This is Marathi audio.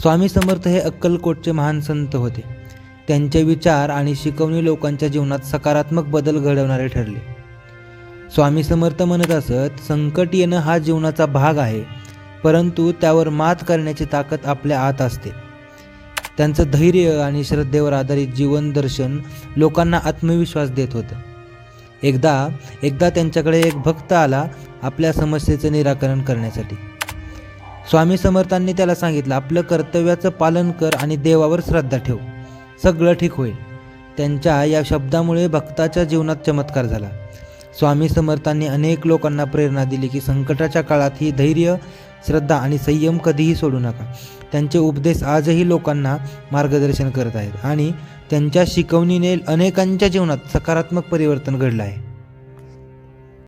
स्वामी समर्थ हे अक्कलकोटचे महान संत होते. त्यांचे विचार आणि शिकवणी लोकांच्या जीवनात सकारात्मक बदल घडवणारे ठरले. स्वामी समर्थ म्हणत असत संकट येणं हा जीवनाचा भाग आहे परंतु त्यावर मात करण्याची ताकद आपल्या आत असते. त्यांचं धैर्य आणि श्रद्धेवर आधारित जीवनदर्शन लोकांना आत्मविश्वास देत होतं. एकदा एकदा त्यांच्याकडे एक भक्त आला आपल्या समस्येचं निराकरण करण्यासाठी. स्वामी समर्थांनी त्याला सांगितलं आपलं कर्तव्याचं पालन कर आणि देवावर श्रद्धा ठेव. सगळं ठीक होईल. त्यांच्या या शब्दामुळे भक्ताच्या जीवनात चमत्कार झाला. स्वामी समर्थांनी अनेक लोकांना प्रेरणा दिली की संकटाच्या काळात ही धैर्य श्रद्धा आणि संयम कधीही सोडू नका. त्यांचे उपदेश आजही लोकांना मार्गदर्शन करत आहेत आणि त्यांच्या शिकवणीने अनेकांच्या जीवनात सकारात्मक परिवर्तन घडलं आहे.